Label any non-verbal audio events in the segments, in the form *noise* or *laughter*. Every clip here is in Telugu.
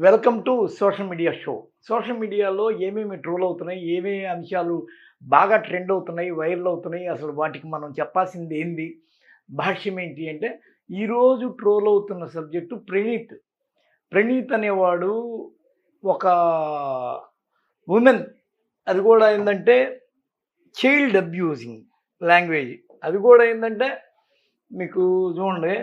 Welcome to social media show. Social మీడియాలో ఏమేమి ట్రోల్ అవుతున్నాయి ఏమేమి అంశాలు బాగా ట్రెండ్ అవుతున్నాయి వైరల్ అవుతున్నాయి అసలు వాటికి మనం చెప్పాల్సింది ఏంది భాష్యం ఏంటి అంటే ఈరోజు ట్రోల్ అవుతున్న సబ్జెక్టు ప్రణీత్. ప్రణీత్ అనేవాడు ఒక ఉమెన్ అది కూడా ఏంటంటే చైల్డ్ అబ్యూజింగ్ లాంగ్వేజ్ అది కూడా ఏంటంటే మీకు చూడండి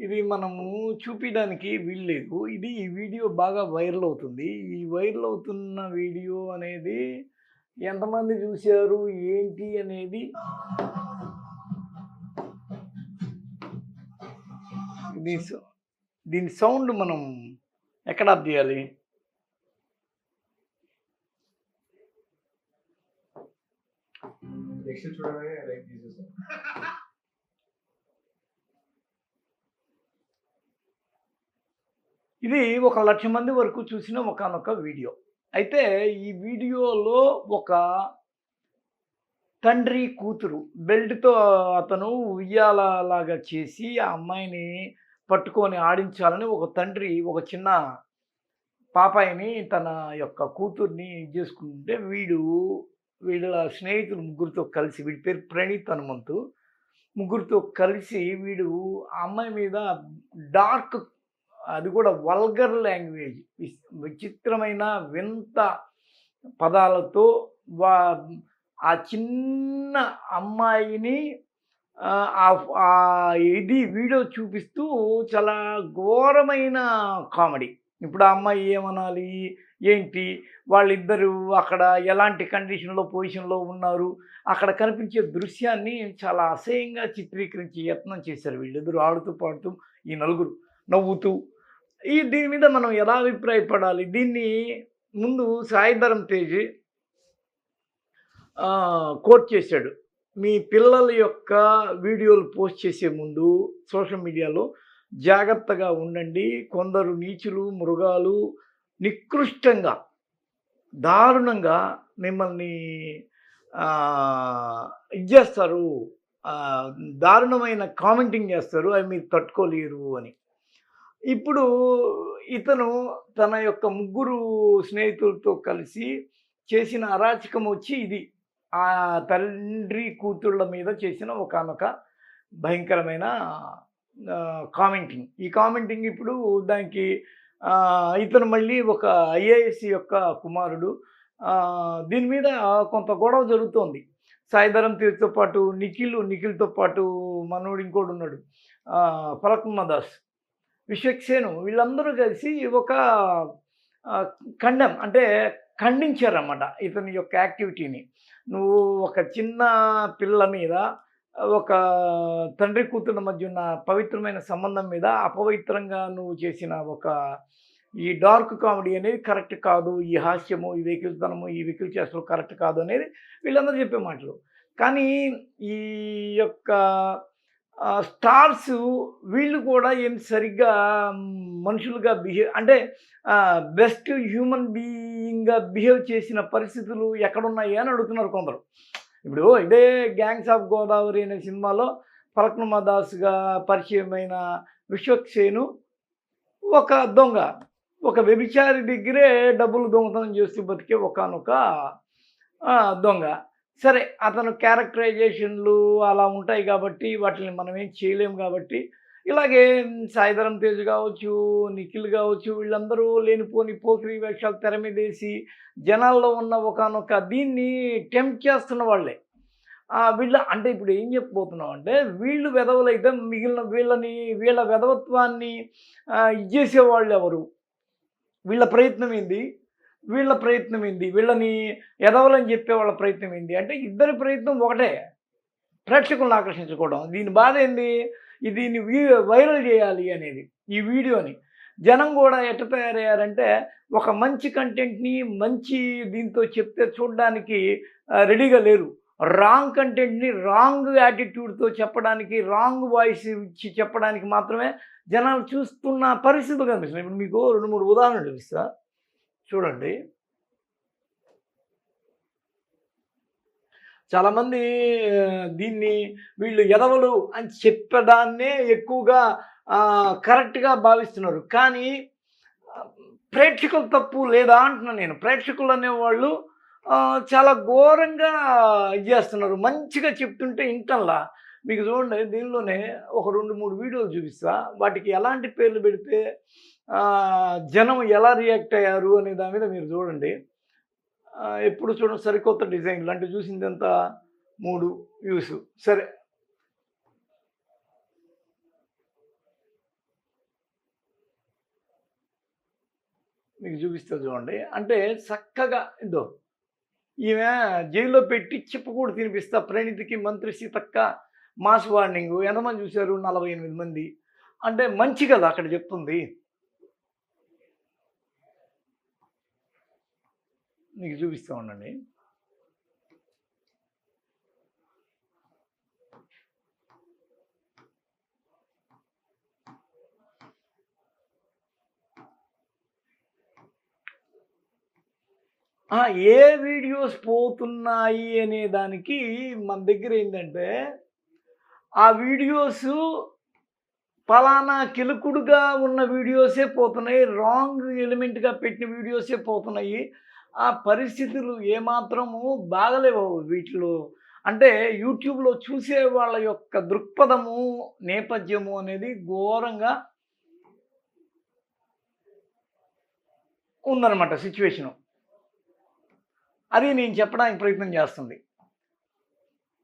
ఇది మనము చూపించడానికి వీల్లేదు. ఇది ఈ వీడియో బాగా వైరల్ అవుతుంది. ఈ వైరల్ అవుతున్న వీడియో అనేది ఎంతమంది చూశారు? ఏంటి అనేది దీని సౌ- దీని సౌండ్ మనం ఎక్కడ ఆఫ్ చేయాలి? చూడగానే లైక్ *laughs* ఇది ఒక లక్ష మంది వరకు చూసిన ఒకనొక వీడియో. అయితే ఈ వీడియోలో ఒక తండ్రి కూతురు బెల్ట్తో అతను ఉయ్యాలలాగా చేసి ఆ అమ్మాయిని పట్టుకొని ఆడించాలని ఒక తండ్రి ఒక చిన్న పాపాయిని తన యొక్క కూతుర్ని ఇది చేసుకుంటే వీడు వీళ్ళ స్నేహితులు ముగ్గురితో కలిసి వీడి పేరు ప్రణీత్ హనుమంతు ముగ్గురితో కలిసి వీడు ఆ అమ్మాయి మీద డార్క్ అది కూడా వల్గర్ లాంగ్వేజ్. విచిత్రమైన వింత పదాలతో వా ఆ చిన్న అమ్మాయిని ఆ, ఆ ఇది వీడియో చూపిస్తూ చాలా ఘోరమైన కామెడీ. ఇప్పుడు ఆ అమ్మాయి ఏమనాలి? ఏంటి? వాళ్ళిద్దరూ అక్కడ ఎలాంటి కండిషన్లో పొజిషన్లో ఉన్నారు? అక్కడ కనిపించే దృశ్యాన్ని చాలా అసహ్యంగా చిత్రీకరించే యత్నం చేశారు వీళ్ళిద్దరూ. ఆడుతూ పాడుతూ ఈ నలుగురు నవ్వుతూ ఈ దీని మీద మనం ఎలా అభిప్రాయపడాలి? దీన్ని ముందు సాయిధరం తేజ్ కోర్ట్ చేశాడు. మీ పిల్లల యొక్క వీడియోలు పోస్ట్ చేసే ముందు సోషల్ మీడియాలో జాగ్రత్తగా ఉండండి. కొందరు నీచులు మృగాలు నికృష్టంగా దారుణంగా మిమ్మల్ని ఇచ్చేస్తారు ఇది చేస్తారు. దారుణమైన కామెంటింగ్ చేస్తారు. అవి మీరు తట్టుకోలేరు అని. ఇప్పుడు ఇతను తన యొక్క ముగ్గురు స్నేహితులతో కలిసి చేసిన అరాచకం వచ్చి ఇది. ఆ తండ్రి కూతుళ్ళ మీద చేసిన ఒకనొక భయంకరమైన కామెంటింగ్ ఈ కామెంటింగ్ ఇప్పుడు దానికి ఇతను మళ్ళీ ఒక ఐఏఎస్ యొక్క కుమారుడు. దీని మీద కొంత గొడవ జరుగుతోంది. సాయిధరం తీర్తో పాటు నిఖిల్ నిఖిల్తో పాటు మనోడు ఇంకోడు ఉన్నాడు. ఫలకుమ్మ దాస్ విశ్వక్సేను వీళ్ళందరూ కలిసి ఒక ఖండం అంటే ఖండించారన్నమాట ఇతని యొక్క యాక్టివిటీని. నువ్వు ఒక చిన్న పిల్ల మీద ఒక తండ్రి కూతుళ్ళ మధ్య ఉన్న పవిత్రమైన సంబంధం మీద అపవిత్రంగా నువ్వు చేసిన ఒక ఈ డార్క్ కామెడీ అనేది కరెక్ట్ కాదు ఈ హాస్యము ఈ వెకిల్తనము ఈ వెకిల్ చేష్టలు కరెక్ట్ కాదు అనేది వీళ్ళందరూ చెప్పే మాటలు. కానీ ఈ యొక్క స్టార్స్ వీళ్ళు కూడా ఏం సరిగ్గా మనుషులుగా బిహేవ్ అంటే బెస్ట్ హ్యూమన్ బీయింగ్గా బిహేవ్ చేసిన పరిస్థితులు ఎక్కడున్నాయి అని అడుగుతున్నారు కొందరు. ఇప్పుడు ఇదే గ్యాంగ్స్ ఆఫ్ గోదావరి అనే సినిమాలో ఫలక్నుమా దాస్గా పరిచయమైన విశ్వక్సేను ఒక దొంగ ఒక వ్యభిచారి దగ్గరే డబ్బులు దొంగతనం చేస్తూ బతికే ఒకనొక దొంగ. సరే అతను క్యారెక్టరైజేషన్లు అలా ఉంటాయి కాబట్టి వాటిని మనం ఏం చేయలేము కాబట్టి ఇలాగే సాయిధరం తేజ్ కావచ్చు నిఖిల్ కావచ్చు వీళ్ళందరూ లేనిపోని పోకిరి వేషాలు తెర మీద వేసి జనాల్లో ఉన్న ఒకనొక దీన్ని టెంప్ట్ చేస్తున్న వాళ్ళే. వీళ్ళ అంటే ఇప్పుడు ఏం చెప్పబోతున్నాం అంటే వీళ్ళు వెధవలైతే మిగిలిన వీళ్ళని వీళ్ళ వెధవత్వాన్ని ఇచ్చేసేవాళ్ళు ఎవరు వీళ్ళ ప్రయత్నం ఏంది? వీళ్ళ ప్రయత్నం ఏంది? వీళ్ళని ఎదవలని చెప్పే వాళ్ళ ప్రయత్నం ఏంది? అంటే ఇద్దరి ప్రయత్నం ఒకటే. ప్రేక్షకులను ఆకర్షించుకోవడం. దీని బాధ ఏంది? దీన్ని వీ- వైరల్ చేయాలి అనేది ఈ వీడియోని. జనం కూడా ఎట్ట తయారయ్యారంటే ఒక మంచి కంటెంట్ని మంచి దీంతో చెప్తే చూడడానికి రెడీగా లేరు. రాంగ్ కంటెంట్ని రాంగ్ యాటిట్యూడ్తో చెప్పడానికి రాంగ్ వాయిస్ ఇచ్చి చెప్పడానికి మాత్రమే జనాలు చూస్తున్న పరిస్థితులు కనిపిస్తున్నాయి. ఇప్పుడు మీకు రెండు మూడు ఉదాహరణలు ఇస్తా చూడండి. చాలామంది దీన్ని వీళ్ళు ఎదవలు అని చెప్పడాన్నే ఎక్కువగా కరెక్ట్గా భావిస్తున్నారు. కానీ ప్రేక్షకులు ప్రేక్షకుల తప్పు లేదా అంటున్నాను నేను. ప్రేక్షకులు అనేవాళ్ళు చాలా ఘోరంగా ఇది చేస్తున్నారు. మంచిగా చెప్తుంటే ఇంటల్లా. మీకు చూడండి దీనిలోనే ఒక రెండు మూడు వీడియోలు చూపిస్తా. వాటికి ఎలాంటి పేర్లు పెడితే జనం ఎలా రియాక్ట్ అయ్యారు అనే దాని మీద మీరు చూడండి. ఎప్పుడు చూడండి సరికొత్త డిజైన్లు అంటే చూసిందంత మూడు వ్యూస్. సరే. మీకు చూపిస్తా చూడండి. అంటే చక్కగా ఇదో ఈమె జైల్లో పెట్టి చిప్పకూడు తినిపిస్తా. ప్రణితికి మంత్రి సీతక్క మాస్ వార్నింగ్ ఎంతమంది చూశారు? నలభై ఎనిమిది మంది. అంటే మంచి కదా అక్కడ చెప్తుంది. మీకు చూపిస్తూ ఉండండి. ఏ వీడియోస్ పోతున్నాయి అనే దానికి మన దగ్గర ఏంటంటే ఆ వీడియోస్ ఫలానా కిలుకుడుగా ఉన్న వీడియోసే పోతున్నాయి రాంగ్ ఎలిమెంట్గా పెట్టిన వీడియోసే పోతున్నాయి. ఆ పరిస్థితులు ఏమాత్రము బాగలేవు వీటిలో. అంటే యూట్యూబ్లో చూసే వాళ్ళ యొక్క దృక్పథము నేపథ్యము అనేది ఘోరంగా ఉందన్నమాట సిచ్యువేషను. అది నేను చెప్పడానికి ప్రయత్నం చేస్తుంది.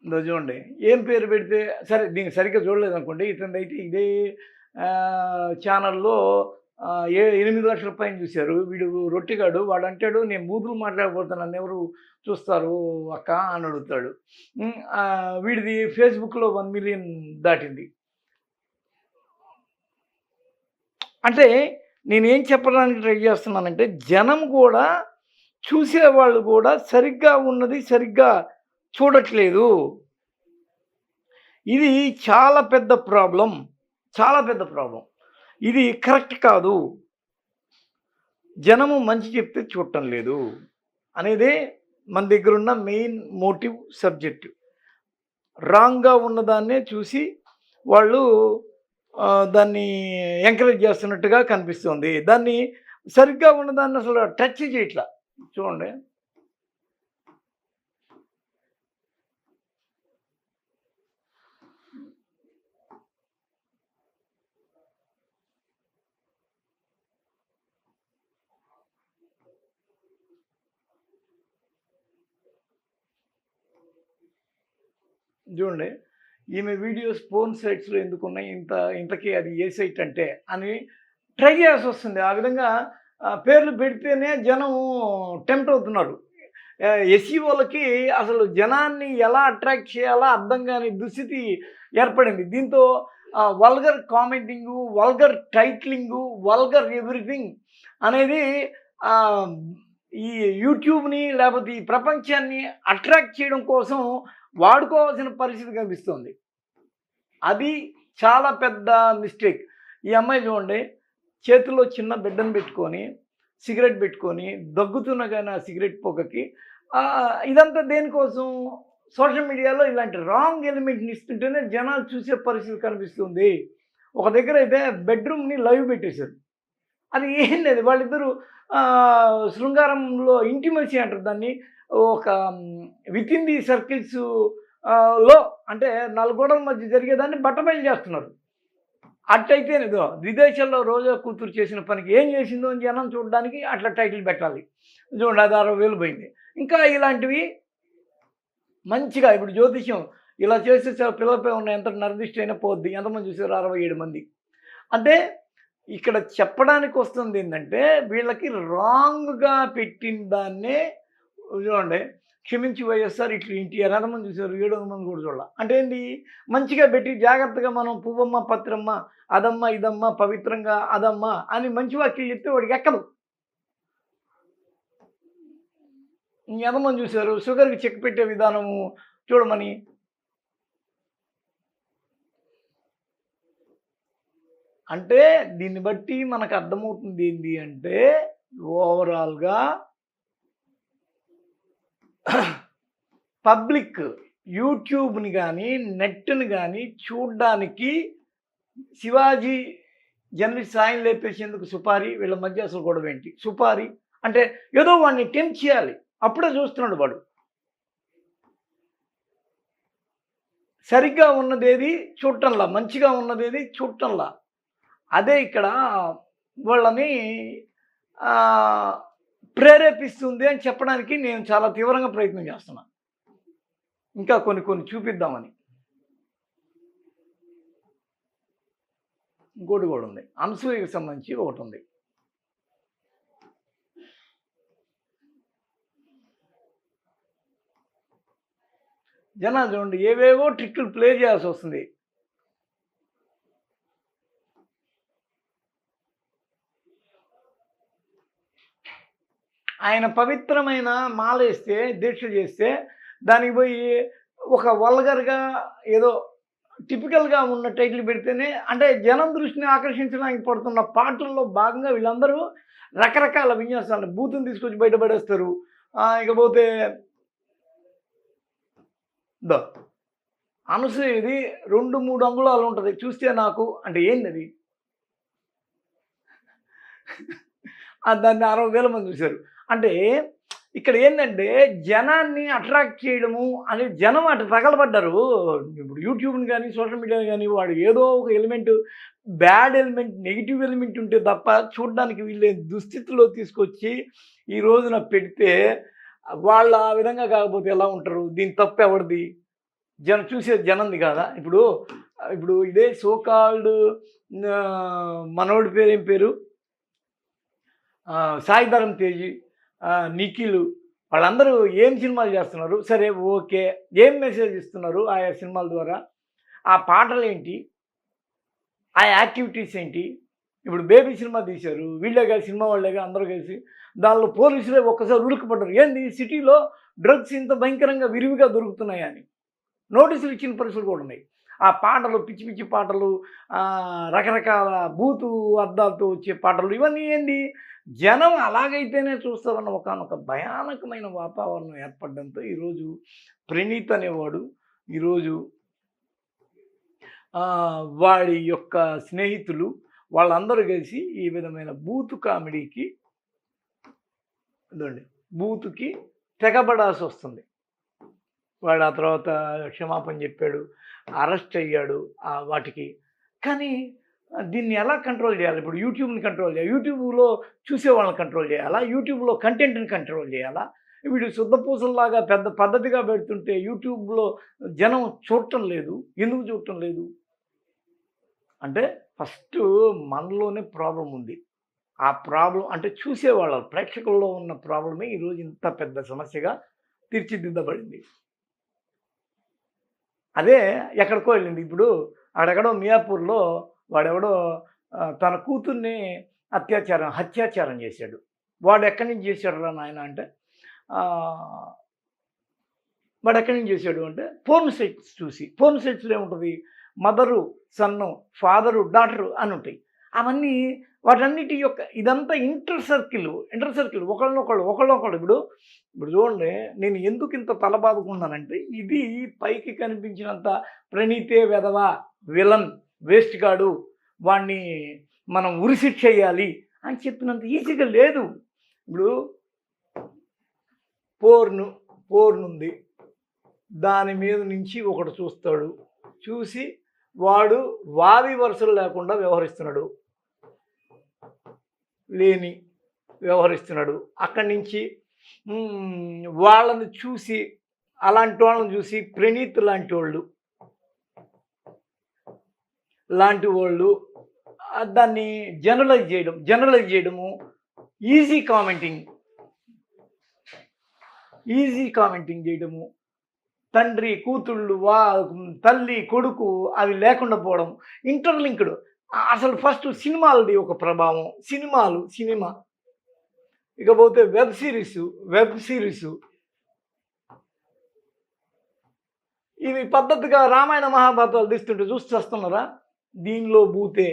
చూడండి ఏం పేరు పెడితే సరే దీనికి సరిగ్గా చూడలేదు అనుకోండి ఇతను అయితే ఇదే ఛానల్లో ఏ ఎనిమిది లక్షల పైన చూశారు? వీడు రొట్టిగాడు వాడు అంటాడు నేను బూతులు మాట్లాడబోతున్నాను ఎవరు చూస్తారు అక్క? అని అడుగుతాడు. వీడిది ఫేస్బుక్లో వన్ మిలియన్ దాటింది. అంటే నేనేం చెప్పడానికి ట్రై చేస్తున్నానంటే జనం కూడా చూసేవాళ్ళు కూడా సరిగ్గా ఉన్నది సరిగ్గా చూడట్లేదు. ఇది చాలా పెద్ద ప్రాబ్లం. చాలా పెద్ద ప్రాబ్లం. ఇది కరెక్ట్ కాదు. జనము మంచి చెప్తే చూడటం లేదు. అనేదే మన దగ్గర ఉన్న మెయిన్ మోటివ్ సబ్జెక్టు. రాంగ్గా ఉన్నదాన్నే చూసి వాళ్ళు దాన్ని ఎంకరేజ్ చేస్తున్నట్టుగా కనిపిస్తుంది. దాన్ని సరిగ్గా ఉన్నదాన్ని అసలు టచ్ చేయట్లా. చూడండి. చూడండి ఈమె వీడియోస్ ఫోన్ సైట్స్లో ఎందుకున్నాయి ఇంత ఇంతకీ అది ఏ సైట్ అంటే అని ట్రై చేయాల్సి వస్తుంది. ఆ విధంగా పేర్లు పెడితేనే జనం టెంప్ట్ అవుతున్నారు. ఎస్ఈఓలకి అసలు జనాన్ని ఎలా అట్రాక్ట్ చేయాలా అర్థం కాని దుస్థితి ఏర్పడింది. దీంతో vulgar commenting vulgar titling vulgar everything అనేది ఈ యూట్యూబ్ని లేకపోతే ఈ ప్రపంచాన్ని అట్రాక్ట్ చేయడం కోసం వాడుకోవాల్సిన పరిస్థితి కనిపిస్తుంది. అది చాలా పెద్ద మిస్టేక్. ఈ అమ్మాయి చూడండి చేతిలో చిన్న బిడ్డను పెట్టుకొని సిగరెట్ పెట్టుకొని దగ్గుతున్న కానీ ఆ సిగరెట్ పొగకి ఇదంతా దేనికోసం? సోషల్ మీడియాలో ఇలాంటి రాంగ్ ఎలిమెంట్ని ఇస్తుంటేనే జనాలు చూసే పరిస్థితి కనిపిస్తుంది. ఒక దగ్గర అయితే బెడ్రూమ్ని లైవ్ పెట్టేశారు. అది ఏం లేదు. వాళ్ళిద్దరూ శృంగారంలో ఇంటిమసీ అంటారు దాన్ని. ఒక విత్ ఇన్ ది సర్కిల్స్లో అంటే నలుగోడల మధ్య జరిగేదాన్ని బట్టబయలు చేస్తున్నారు. అట్టయితే విదేశాల్లో రోజా కూతురు చేసిన పనికి ఏం చేసిందో అని జనం చూడడానికి అట్లా టైటిల్ పెట్టాలి. చూడండి అది అరవై వేలు పోయింది. ఇంకా ఇలాంటివి మంచిగా ఇప్పుడు జ్యోతిష్యం ఇలా చేస్తే చాలా పిల్లలపై ఉన్న ఎంత నిర్దిష్ట అయినా పోద్ది. ఎంతమంది చూసారు? అరవై ఏడు మంది. అంటే ఇక్కడ చెప్పడానికి వస్తుంది ఏంటంటే వీళ్ళకి రాంగ్గా పెట్టిన దాన్నే చూడండి క్షమించి వైఎస్ఆర్ ఇట్లు ఎన్టీఆర్ ఎంతమంది చూసారు ఏడు వందల మంది కూడా చూడాల. అంటే ఏంటి మంచిగా పెట్టి జాగ్రత్తగా మనం పువ్వమ్మ పత్రమ్మ అదమ్మ ఇదమ్మ పవిత్రంగా అదమ్మ అని మంచి వాక్యం చెప్తే వాడికి ఎక్కదు. ఎంతమంది చూశారు షుగర్కి చెక్ పెట్టే విధానము చూడమని అంటే దీన్ని బట్టి మనకు అర్థమవుతుంది ఏంటి అంటే ఓవరాల్గా పబ్లిక్ యూట్యూబ్ని కానీ నెట్ని కానీ చూడ్డానికి శివాజీ జర్నలిస్ట్ సాయం లేపేసేందుకు సుపారి వీళ్ళ మధ్య అసలు గొడవ ఏంటి? సుపారి అంటే ఏదో వాడిని టెంప్ చేయాలి. అప్పుడే చూస్తున్నాడు వాడు. సరిగ్గా ఉన్నదేది చూడటంలా మంచిగా ఉన్నదేది చూడటంలా. అదే ఇక్కడ వాళ్ళని ప్రేరేపిస్తుంది అని చెప్పడానికి నేను చాలా తీవ్రంగా ప్రయత్నం చేస్తున్నాను ఇంకా కొన్ని కొన్ని చూపిద్దామని. ఇంకోటి కూడా ఉంది. అనసూయకు సంబంధించి ఒకటి ఉంది. జనాలు చూడండి ఏవేవో ట్రిక్లు ప్లే చేయాల్సి వస్తుంది. ఆయన పవిత్రమైన మాల వేస్తే దీక్ష చేస్తే దానికి పోయి ఒక వల్గర్గా ఏదో టిపికల్గా ఉన్న టైటిల్ పెడితేనే అంటే జనం దృష్టిని ఆకర్షించడానికి పడుతున్న పాటల్లో భాగంగా వీళ్ళందరూ రకరకాల విన్యాసాలు బూతుని తీసుకొచ్చి బయటపడేస్తారు ఇకపోతే ద అనసూయ ఇది రెండు మూడు అంగుళాలు ఉంటుంది. చూస్తే నాకు అంటే ఏంది అది *laughs* దాన్ని అరవై వేల మంది చూశారు. అంటే ఇక్కడ ఏంటంటే జనాన్ని అట్రాక్ట్ చేయడము అని జనం అటు తగలబడ్డారు. ఇప్పుడు యూట్యూబ్ని కానీ సోషల్ మీడియాని కానీ వాడు ఏదో ఒక element bad element negative element ఉంటే తప్ప చూడడానికి వీళ్ళే దుస్థితిలో తీసుకొచ్చి ఈ రోజున పెడితే వాళ్ళు ఆ విధంగా కాకపోతే ఎలా ఉంటారు? దీని తప్పు ఎవరిది? జనం చూసే జనంది కాదా? ఇప్పుడు ఇప్పుడు ఇదే సోకాల్డ్ మనోడి పేరు ఏం పేరు సాయిధరం తేజీ. నిఖిల్. వాళ్ళందరూ ఏం సినిమాలు చేస్తున్నారు? సరే ఓకే. ఏం మెసేజ్ ఇస్తున్నారు ఆయా సినిమాల ద్వారా? ఆ పాటలు ఏంటి ఆ యాక్టివిటీస్ ఏంటి? ఇప్పుడు బేబీ సినిమా తీశారు. వీళ్ళే కలిసి సినిమా వాళ్ళే అందరూ కలిసి దానిలో పోలీసులే ఒక్కసారి ఉలిక్కిపడ్డారు ఏంది? సిటీలో డ్రగ్స్ ఇంత భయంకరంగా విరివిగా దొరుకుతున్నాయని. నోటీసులు ఇచ్చిన పరిస్థితులు కూడా ఉన్నాయి. ఆ పాటలు పిచ్చి పిచ్చి పాటలు రకరకాల బూతు అద్దాలతో వచ్చే పాటలు ఇవన్నీ ఏంటి జనం అలాగైతేనే చూస్తారన్న ఒకనొక భయానకమైన వాతావరణం ఏర్పడడంతో ఈరోజు ప్రణీత్ అనేవాడు ఈరోజు వాడి యొక్క స్నేహితులు వాళ్ళందరూ కలిసి ఈ విధమైన బూతు కామెడీకి ఇదండి బూతుకి తెగబడాల్సి వస్తుంది వాడు ఆ తర్వాత క్షమాపణ చెప్పాడు అరెస్ట్ అయ్యాడు వాటికి. కానీ దీన్ని ఎలా కంట్రోల్ చేయాలి? ఇప్పుడు యూట్యూబ్ని కంట్రోల్ చేయాలి. యూట్యూబ్లో చూసే వాళ్ళని కంట్రోల్ చేయాలా? యూట్యూబ్లో కంటెంట్ని కంట్రోల్ చేయాలా? వీడు శుద్ధపూసల్లాగా పెద్ద పద్ధతిగా పెడుతుంటే యూట్యూబ్లో జనం చూడటం లేదు. ఎందుకు చూడటం లేదు? అంటే ఫస్ట్ మనలోనే ప్రాబ్లం ఉంది. ఆ ప్రాబ్లం అంటే చూసేవాళ్ళ ప్రేక్షకుల్లో ఉన్న ప్రాబ్లమే ఈరోజు ఇంత పెద్ద సమస్యగా తీర్చిదిద్దబడింది. అదే ఎక్కడికో వెళ్ళింది. ఇప్పుడు అక్కడెక్కడో మియాపూర్లో వాడెవడో తన కూతుర్ని అత్యాచారం హత్యాచారం చేశాడు. వాడు ఎక్కడి నుంచి చేశాడు రా నాయన అంటే వాడు ఎక్కడి నుంచి చేశాడు అంటే ఫోన్ సెట్స్ చూసి. ఫోన్ సెట్స్లో ఏముంటుంది? మదరు సన్ను ఫాదరు డాటరు అని ఉంటాయి. అవన్నీ వాటన్నిటి యొక్క ఇదంతా ఇంటర్ సర్కిల్ ఇంటర్ సర్కిల్. ఒకళ్ళనొకళ్ళు ఒకళ్ళనొకళ్ళు. ఇప్పుడు ఇప్పుడు చూడండి నేను ఎందుకు ఇంత తలబాదుకున్నానంటే ఇది పైకి కనిపించినంత ప్రణీతే వెధవ విలన్ వేస్ట్ గాడు వాడిని మనం ఉరిశిక్ష చేయాలి అని చెప్పినంత ఈజీగా లేదు. ఇప్పుడు పోర్ను పోర్నుంది. దాని మీద నుంచి ఒకడు చూస్తాడు. చూసి వాడు వావి వరుసలు లేకుండా వ్యవహరిస్తున్నాడు. లేని వ్యవహరిస్తున్నాడు. అక్కడి నుంచి వాళ్ళను చూసి అలాంటి వాళ్ళని చూసి ప్రణీత్ లాంటి వాళ్ళు లాంటి వాళ్ళు దాన్ని జనరలైజ్ చేయడం జనరలైజ్ చేయడము ఈజీ కామెంటింగ్ ఈజీ కామెంటింగ్ చేయడము తండ్రి కూతుళ్ళు వా తల్లి కొడుకు అవి లేకుండా పోవడం ఇంటర్లింక్డ్ అసలు ఫస్ట్ సినిమాలది ఒక ప్రభావం. సినిమాలు సినిమా. ఇకపోతే వెబ్ సిరీస్ వెబ్ సిరీస్. ఇది పద్ధతిగా రామాయణ మహాభారతాలు తీస్తుంటే చూసి వస్తున్నారా? దీనిలో బూతే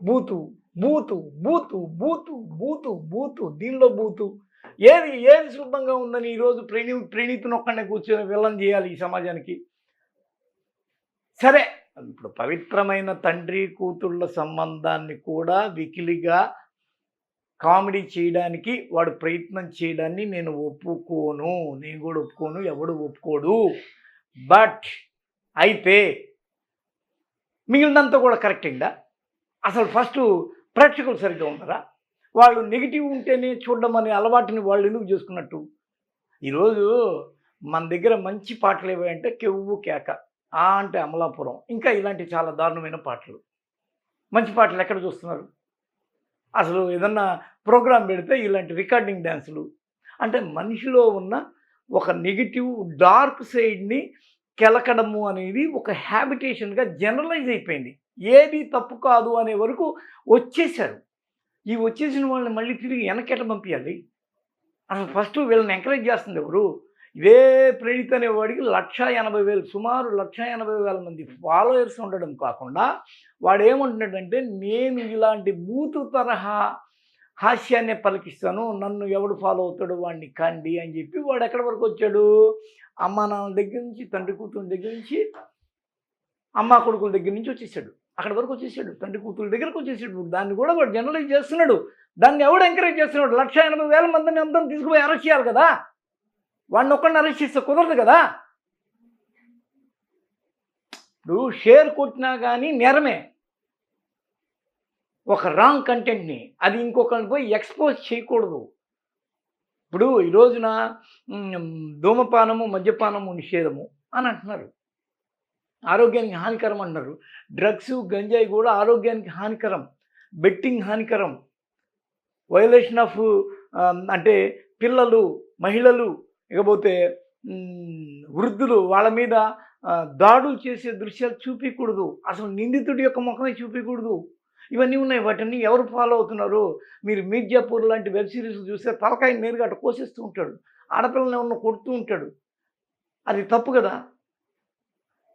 బూతు బూతు బూతు బూతు బూతు బూతు దీనిలో బూతు ఏది ఏది శుద్ధంగా ఉందని ఈరోజు ప్రణీ ప్రణీతిని ఒక్కడే కూర్చొని విల్లం చేయాలి ఈ సమాజానికి. సరే ఇప్పుడు పవిత్రమైన తండ్రి కూతుళ్ళ సంబంధాన్ని కూడా వికిలిగా కామెడీ చేయడానికి వాడు ప్రయత్నం చేయడాన్ని నేను ఒప్పుకోను. నేను కూడా ఒప్పుకోను ఎవడు ఒప్పుకోడు. బట్ అయితే మిగిలినంతా కూడా కరెక్టింగా అసలు ఫస్ట్ ప్రేక్షకులు సరిగ్గా ఉన్నారా? వాళ్ళు నెగిటివ్ ఉంటేనే చూడడం అనే అలవాటుని వాళ్ళు ఎందుకు చేసుకున్నట్టు? ఈరోజు మన దగ్గర మంచి పాటలు ఏవంటే కెవ్వు కేక. ఆ అంటే అమలాపురం. ఇంకా ఇలాంటి చాలా దారుణమైన పాటలు. మంచి పాటలు ఎక్కడ చూస్తున్నారు? అసలు ఏదన్నా ప్రోగ్రాం పెడితే ఇలాంటి రికార్డింగ్ డ్యాన్సులు. అంటే మనిషిలో ఉన్న ఒక నెగిటివ్ డార్క్ సైడ్ని కెలకడము అనేది ఒక హ్యాబిటేషన్గా జనరలైజ్ అయిపోయింది. ఏది తప్పు కాదు అనే వరకు వచ్చేసారు ఈ వచ్చేసిన వాళ్ళని మళ్ళీ తిరిగి వెనకెట పంపించాలి అసలు ఫస్ట్ వీళ్ళని ఎంకరేజ్ చేస్తుంది ఎవరు? ఇదే ప్రణీత్ అనేవాడికి లక్ష ఎనభై వేలు సుమారు లక్ష ఎనభై వేల మంది ఫాలోయర్స్ ఉండడం కాకుండా వాడు ఏమంటున్నాడంటే నేను ఇలాంటి బూతు తరహా హాస్యాన్ని పలికిస్తాను నన్ను ఎవడు ఫాలో అవుతాడు వాడిని కండి అని చెప్పి వాడు ఎక్కడి వరకు వచ్చాడు? అమ్మ నాన్న దగ్గర నుంచి తండ్రి కూతురు దగ్గర నుంచి అమ్మ కొడుకుల దగ్గర నుంచి వచ్చేసాడు. అక్కడి వరకు వచ్చేసాడు. తండ్రి కూతురు దగ్గరకు వచ్చేసాడు. దాన్ని కూడా వాడు జనరలైజ్ చేస్తున్నాడు. దాన్ని ఎవడు ఎంకరేజ్ చేస్తున్నాడు? లక్ష ఎనభై వేల మందిని అందరం తీసుకుపోయి అరెస్ట్ చేయాలి కదా? వాడిని ఒక్కడిని అరెస్ట్ చేస్తే కుదరదు కదా? ఇప్పుడు షేర్ కొట్టినా కానీ నేరమే. ఒక రాంగ్ కంటెంట్ని అది ఇంకొకరిని పోయి ఎక్స్పోజ్ చేయకూడదు. ఇప్పుడు ఈ రోజున ధూమపానము మద్యపానము నిషేధము అని అంటున్నారు. ఆరోగ్యానికి హానికరం అంటున్నారు. డ్రగ్స్ గంజాయి కూడా ఆరోగ్యానికి హానికరం. బెట్టింగ్ హానికరం. వయలేషన్ ఆఫ్ అంటే పిల్లలు మహిళలు ఇకపోతే వృద్ధులు వాళ్ళ మీద దాడులు చేసే దృశ్యాలు చూపించకూడదు అసలు నిందితుడి యొక్క ముఖమే చూపించకూడదు ఇవన్నీ ఉన్నాయి. వాటిని ఎవరు ఫాలో అవుతున్నారు? మీరు మీర్జాపూర్ లాంటి వెబ్ సిరీస్ చూస్తే తలకాయ నేరుగా అటు కోసేస్తూ ఉంటాడు. ఆడపిల్లని ఉన్న కొడుతూ ఉంటాడు. అది తప్పు కదా?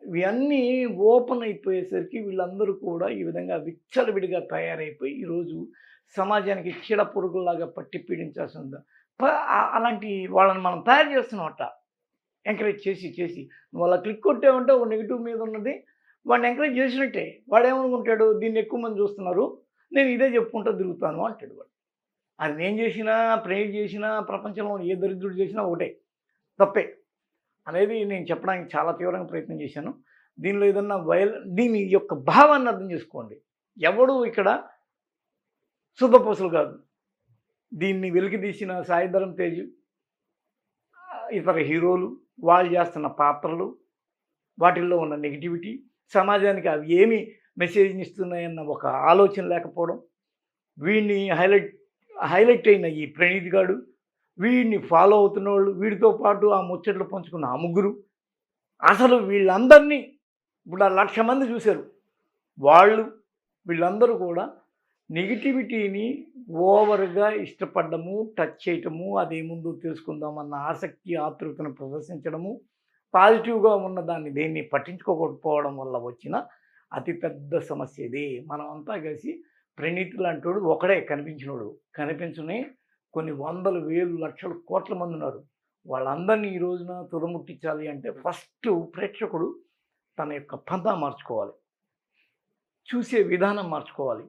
ఇవన్నీ ఓపెన్ అయిపోయేసరికి వీళ్ళందరూ కూడా ఈ విధంగా విచ్చలవిడిగా తయారైపోయి ఈరోజు సమాజానికి చీడ పురుగులాగా పట్టి పీడించాల్సింది ప- అలాంటి వాళ్ళని మనం తయారు చేస్తున్నమాట. ఎంకరేజ్ చేసి చేసి. నువ్వు అలా క్లిక్ కొట్టావంటే ఒక నెగిటివ్ మీద ఉన్నది. వాడిని ఎంకరేజ్ చేసినట్టే. వాడు ఏమనుకుంటాడు? దీన్ని ఎక్కువ మంది చూస్తున్నారు. నేను ఇదే చెప్పుకుంటూ తిరుగుతాను అంటాడు వాడు. అది నేను చేసినా ప్రేమ చేసినా ప్రపంచంలో ఏ దరిద్రుడు చేసినా ఒకటే. తప్పే. అనేది నేను చెప్పడానికి చాలా తీవ్రంగా ప్రయత్నం చేశాను. దీనిలో ఏదన్నా వైల్ దీని యొక్క భావాన్ని అర్థం చేసుకోండి. ఎవడు ఇక్కడ శుద్ధపూసలు కాదు. దీన్ని వెలికితీసిన సాయిధరం తేజ్ ఇతర హీరోలు వాళ్ళు చేస్తున్న పాత్రలు వాటిల్లో ఉన్న నెగిటివిటీ సమాజానికి అవి ఏమి మెసేజ్ని ఇస్తున్నాయన్న ఒక ఆలోచన లేకపోవడం వీడిని హైలైట్ హైలైట్ అయిన ఈ ప్రణీత్ గాడు వీడిని ఫాలో అవుతున్న వాళ్ళు వీడితో పాటు ఆ ముచ్చట్లు పంచుకున్న ఆ ముగ్గురు అసలు వీళ్ళందరినీ ఇప్పుడు ఆ లక్ష మంది చూశారు. వాళ్ళు వీళ్ళందరూ కూడా నెగిటివిటీని ఓవర్గా ఇష్టపడము టచ్ చేయటము అదేముందో తెలుసుకుందామన్న ఆసక్తి ఆతృతను ప్రదర్శించడము పాజిటివ్గా ఉన్న దాన్ని దేన్ని పట్టించుకోకపోవడం వల్ల వచ్చిన అతిపెద్ద సమస్య ఇది. మనం అంతా కలిసి ప్రణీతి లాంటోడు ఒకడే కనిపించినోడు. కనిపించని కొన్ని వందలు వేలు లక్షలు కోట్ల మంది ఉన్నారు. వాళ్ళందరినీ ఈ రోజున తుదముట్టించాలి అంటే ఫస్ట్ ప్రేక్షకుడు తన యొక్క పంతా మార్చుకోవాలి. చూసే విధానం మార్చుకోవాలి.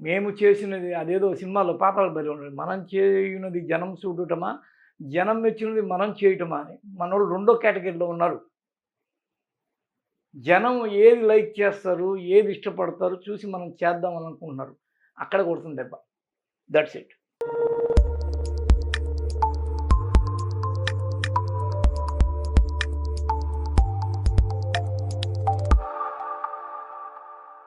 మేము చేసినది అదేదో సినిమాలో పాతాల బలి ఉన్నది. మనం చేయనది జనం చూడటమా? జనం మెచ్చినది మనం చేయటమా అని. మన రెండో కేటగిరీలో ఉన్నారు. జనం ఏది లైక్ చేస్తారు ఏది ఇష్టపడతారు చూసి మనం చేద్దాం అనుకుంటున్నారు. అక్కడ కొడుతుంది దెబ్బ. That's it